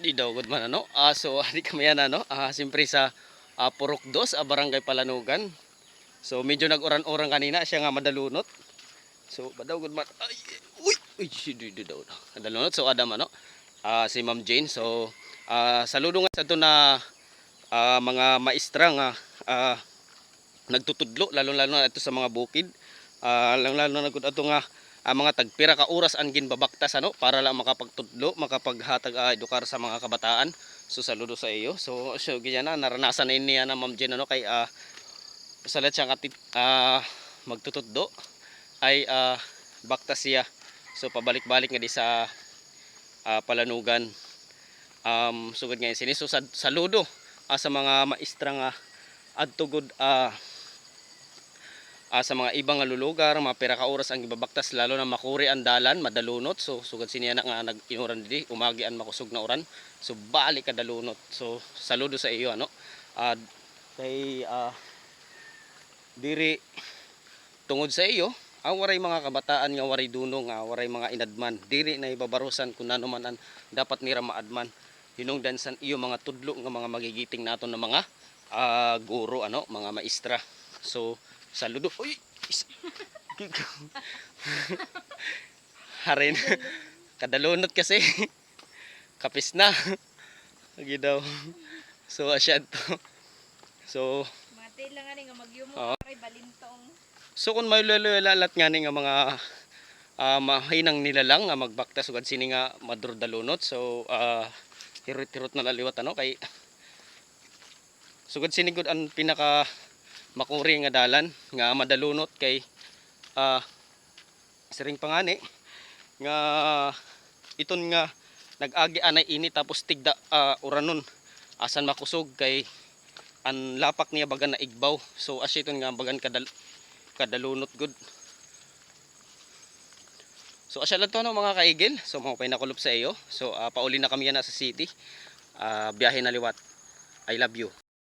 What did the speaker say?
Di daw good man ano. Ah so ari kami yan ano. Ah simpre sa ah, Purok 2, ah, Barangay Palanugan. So medyo nag-uran-uran kanina siya nga madalunot. So badaw good man. Ay uy uy di di daw. Madalunot so Adam ano. Ah si Ma'am Jane. So ah saludo nga sa to na ah, mga maestra nga ah, nagtutudlo lalo-lalo na ito sa mga bukid. Ah lalo-lalo na gud ato nga ang mga tagpira ka oras ang ginbabaktas ano para lang makapagtudlo, makapaghatag ah, edukar sa mga kabataan. So saludo sa iyo. So so ganyan na naranasan na niya na Ma'am Jen ano kay ah salat siya katit ah magtutudlo ay ah baktas siya. So pabalik-balik nga di sa ah, palanugan. Um sugod nga sini so sad- saludo ah, sa mga maestra nga adtugod ah ah, sa mga ibang nga lulugar, mga pira ka oras ang ibabaktas lalo na makuri ang dalan, madalunot. So sugad siniya na nga nag-inuran didi, umagi ang makusog na oran. So balik ka dalunot. So saludo sa iyo ano. Ah, kay ah, diri tungod sa iyo, ang waray mga kabataan nga waray dunong, nga waray mga inadman, diri na ibabarusan kung nano man ang dapat nira maadman. Hinungdan san iyo mga tudlo nga mga magigiting naton na mga ah, guro ano, mga maestra. So saludo. Uy! Harin. Kadalunot kasi. Kapis na. Lagi daw. So asya to. So Mga tail lang nga magyumo Oo. kay balintong. So kung may lalalat nga ni nga mga ah, mahinang nilalang nga magbaktas ugad sini nga madurdalunot. So ah, hirot-hirot na laliwat ano kay sugad sini gud ang pinaka makuri nga dalan nga madalunot kay ah siring pangani nga iton nga nag-agi anay ini tapos tigda ah, uranon asan makusog kay ang lapak niya bagan na igbaw so as iton nga bagan kadal kadalunot good. So asya lang to no mga kaigil. So mga pinakulob sa iyo. So ah, pauli na kami yan na sa city. Ah, biyahe na liwat. I love you.